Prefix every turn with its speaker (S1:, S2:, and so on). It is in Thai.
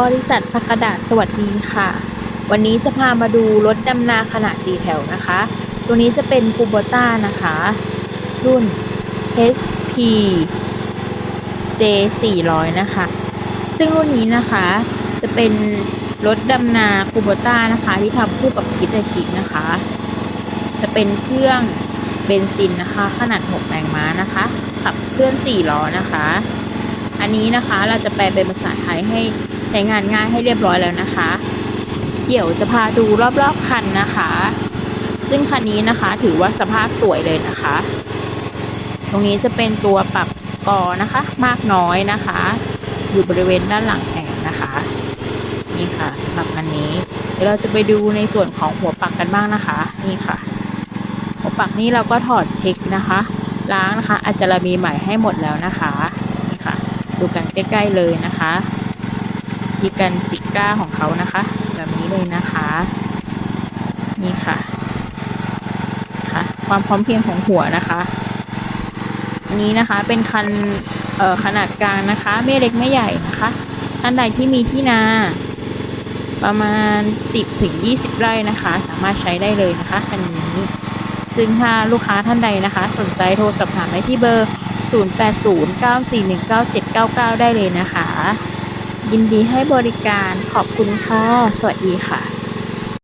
S1: บริษัทพักกระดาษสวัสดีค่ะ วันนี้จะพามาดูรถดำนาขนาด4แถวนะคะ ตัวนี้จะเป็นคูโบต้านะคะ รุ่น HP J 400นะคะ ซึ่งรุ่นนี้นะคะจะเป็นรถดำนาคูโบต้านะคะ ที่ทำคู่กับกิตาชินะคะ จะเป็นเครื่องเบนซินนะคะ ขนาด 6 แรงม้านะคะ ขับเคลื่อน4ล้อนะคะ อันนี้นะคะเราจะแปลเป็นภาษาไทยให้ใช้งานง่ายให้เรียบร้อยแล้วนะคะ เดี๋ยวจะพาดูรอบๆคันนะคะ ซึ่งคันนี้นะคะถือว่าสภาพสวยเลยนะคะ ตรงนี้จะเป็นตัวปรับกอนะคะ มากน้อยนะคะ อยู่บริเวณด้านหลังแผงนะคะนี่ค่ะสำหรับคันนี้ เดี๋ยวเราจะไปดูในส่วนของหัวปักกันบ้างนะคะ นี่ค่ะ หัวปักนี้เราก็ถอดเช็คนะคะ ล้างนะคะอาจจะมีใหม่ให้หมดแล้วนะคะนี่ค่ะ ดูกันใกล้ ๆเลยนะคะมีกันจิก้าของเขานะคะ แบบนี้เลยนะคะ นี่ค่ะค่ะ ความพร้อมเพรียงของหัวนะคะอันนี้นะคะเป็นคันเอ่อขนาดกลางนะคะ ไม่เล็กไม่ใหญ่นะคะท่านใดที่มีที่นาประมาณ 10ถึง20 ไร่นะคะ สามารถใช้ได้เลยนะคะคันนี้ ซึ่งถ้าลูกค้าท่านใดนะคะ สนใจโทรสอบถามได้ที่เบอร์ 0809419799 ได้เลยนะคะ ยินดีให้บริการขอบคุณค่ะ สวัสดีค่ะ